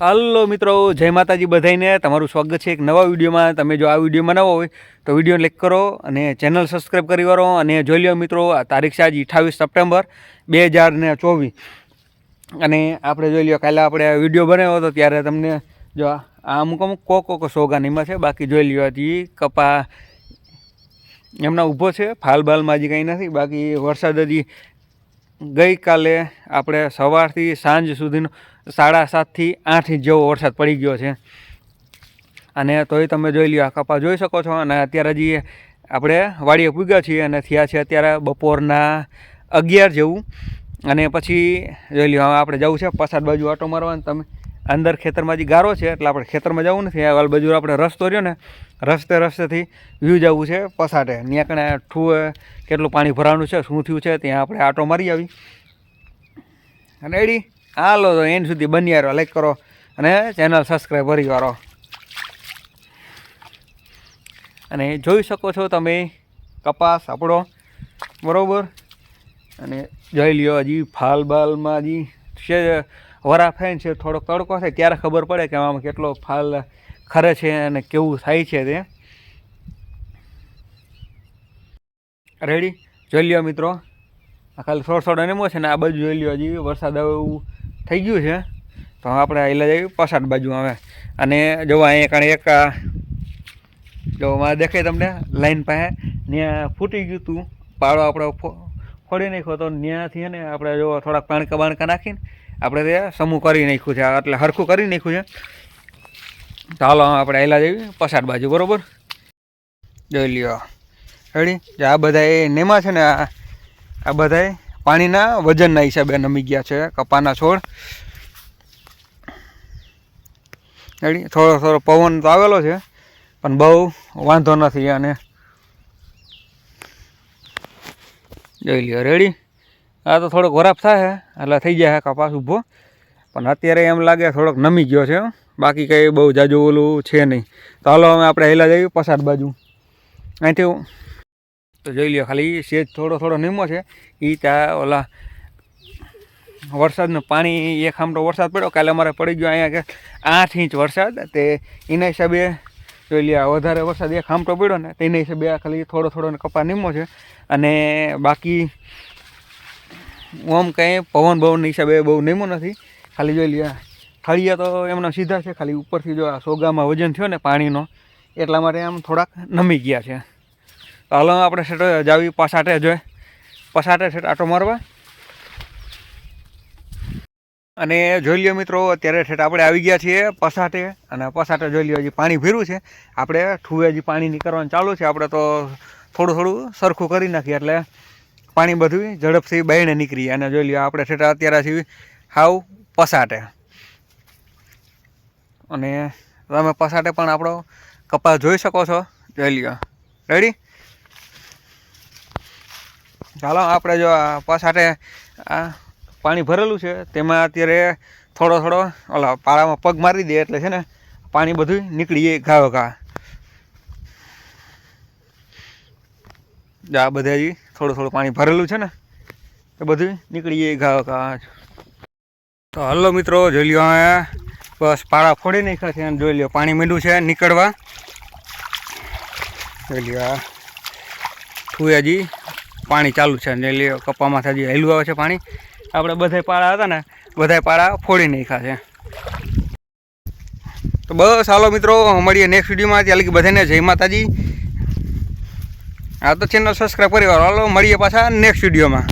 હાલો મિત્રો, જય માતાજી બધાઈને તમારું સ્વાગત છે એક નવા વિડીયોમાં. તમે જો આ વિડીયોમાં નવો હોય, તો વીડિયો લાઈક કરો અને ચેનલ સબસ્ક્રાઈબ કરી કરો અને જોઈ લો મિત્રો, આ તારીખ છે આજે અઠ્ઠાવીસ સપ્ટેમ્બર બે હજાર ને ચોવીસ. અને આપણે જોઈ લ્યો, કાલે આપણે વીડિયો બનાવ્યો હતો, ત્યારે તમને જો આ અમુક અમુક કોક કોક સોગાનીમાં છે, બાકી જોઈ લ્યો હજી કપા એમના ઊભો છે ફાલબાલમાં હજી કંઈ નથી, બાકી વરસાદ હજી ગઈકાલે આપણે સવારથી સાંજ સુધીનો સાડા સાતથી આઠ ઇંચ જેવો વરસાદ પડી ગયો છે. અને તોય તમે જોઈ લ્યો, આ કપા જોઈ શકો છો. અને અત્યારે હજી આપણે વાડીએ પૂગ્યા છીએ અને થયા છે અત્યારે બપોરના અગિયાર જેવું. અને પછી જોઈ લ્યો, હવે આપણે જવું છે પસાદ બાજુ આટો મારવાનું. તમે અંદર ખેતરમાં જે ગારો છે, એટલે આપણે ખેતરમાં જવું નથી. આ બાજુ આપણે રસ્તો રહ્યો ને, રસ્તે રસ્તેથી વ્યૂ જવું છે પસાટે. ત્યાં કણે ઠુએ કેટલું પાણી ભરાવાનું છે, શું થયું છે, ત્યાં આપણે આટો મારી આવી. રેડી હાલો તો એન્ડ સુધી બની રહ્યો લાઈક કરો અને ચેનલ સબસ્ક્રાઈબ કરી કરો અને જોઈ શકો છો તમે કપાસ આપણો, બરાબર? અને જોઈ લ્યો હજી ફાલ બાલમાં હજી છે, વરા ફેન છે, થોડોક તડકો થાય, ત્યારે ખબર પડે કે આમાં કેટલો ફાલ ખરે છે અને કેવું થાય છે તે. રેડી જોઈ લ્યો મિત્રો. આ ખાલી થોડો થોડો નેમો છે ને આ બાજુ જોઈ લ્યો હજી વરસાદ આવે એવું થઈ ગયું છે. તો આપણે આયલા જઈએ પસાદ બાજુ આવે. અને જો અહીંયા કારણે એક જો મારે દેખાય તમને લાઈન પાસે ત્યાં ફૂટી ગયું હતું પાડો આપણે ફોડી નાખ્યો તો ત્યાંથી ને આપણે જો થોડાક પાણકા બાણકા નાખીને આપણે તે સમૂહ કરી નાખ્યું છે. એટલે હરખું કરી નાખ્યું છે. તો હાલો આપણે આયલા જઈએ પસાડ બાજુ, બરોબર? જોઈ લ્યો. રેડી આ બધા એ નેમા છે ને આ બધાય પાણીના વજનના હિસાબે નમી ગયા છે કપાના છોડ. થોડો થોડો પવન તો આવેલો છે, પણ બહુ વાંધો નથી અને જોઈ લ્યો, રેડી? આ તો થોડોક વરાપ થાય, એટલે થઈ જાય કપાસ ઊભો. પણ અત્યારે એમ લાગે થોડોક નમી ગયો છે બાકી કંઈ બહુ જાજુ ઓલું છે નહીં. તો હાલો અમે આપણે હેલા જઈએ પસાર બાજુ. અહીંથી તો જોઈ લ્યો, ખાલી સેજ થોડો થોડો નીમો છે. એ ત્યાં ઓલા વરસાદનું પાણી, એક આમટો વરસાદ પડ્યો, કાલે અમારે પડી ગયો અહીંયા કે આઠ ઇંચ વરસાદ. તે એના હિસાબે જોઈ લ્યો વધારે વરસાદ એક આમટો પડ્યો ને તેના હિસાબે ખાલી થોડો થોડો કપા નીમો છે. અને બાકી ઓમ કંઈ પવન ભવન હિસાબે બહુ નીમો નથી. ખાલી જોઈ લ્યો, થળિયા તો એમના સીધા છે, ખાલી ઉપરથી જો આ સોગામાં વજન થયો ને પાણીનો, એટલા માટે આમ થોડાક નમી ગયા છે. તો આપણે સેટો જાવી પસાટે જોઈએ પસાટે સેટ આટો મારવા. અને જોઈ લ્યો મિત્રો, અત્યારે ઠેઠ આપણે આવી ગયા છીએ પસાટે અને પસાટે જોઈ લ્યો, હજી પાણી ભીરું છે. આપણે ઠુવે હજી પાણી નીકળવાનું ચાલુ છે. આપણે તો થોડું થોડું સરખું કરી નાખીએ, એટલે પાણી બધું ઝડપથી બહેણે નીકળી અને જોઈ લ્યો, આપણે ઠેઠ અત્યારે છીએ હાવ પસાટે અને તમે પસાટે પણ આપણો કપાસ જોઈ શકો છો. જોઈ લ્યો. રેડી ચાલો આપણે જો પાછાટે આ પાણી ભરેલું છે, તેમાં અત્યારે થોડો થોડો, ઓલા પાળામાં પગ મારી દે એટલે છે ને, પાણી બધું નીકળી જાય ઘાવ ઘા આ બધા હજી થોડું થોડું પાણી ભરેલું છે ને, એ બધું નીકળી જાય ઘાવ ઘા તો હલો મિત્રો, જોઈ લ્યો બસ પાળા ફોડી નાખ્યા છે જોઈ લ્યો, પાણી મીંડું છે નીકળવા. જોઈ લ્યો આ. ઠુએ હજી પાણી ચાલુ છે ને કપામાંથી હજી હેલું આવે છે પાણી. આપણે બધાય પાળા હતા ને, બધાય પાળા ફોડી નાખ્યા છે. તો બસ હાલો મિત્રો મળીએ નેક્સ્ટ વિડીયોમાં ત્યાં લગી બધાને જય માતાજી. આ તો ચેનલ સબસ્ક્રાઈબ કરી હાલો, મળીએ પાછા નેક્સ્ટ વિડીયોમાં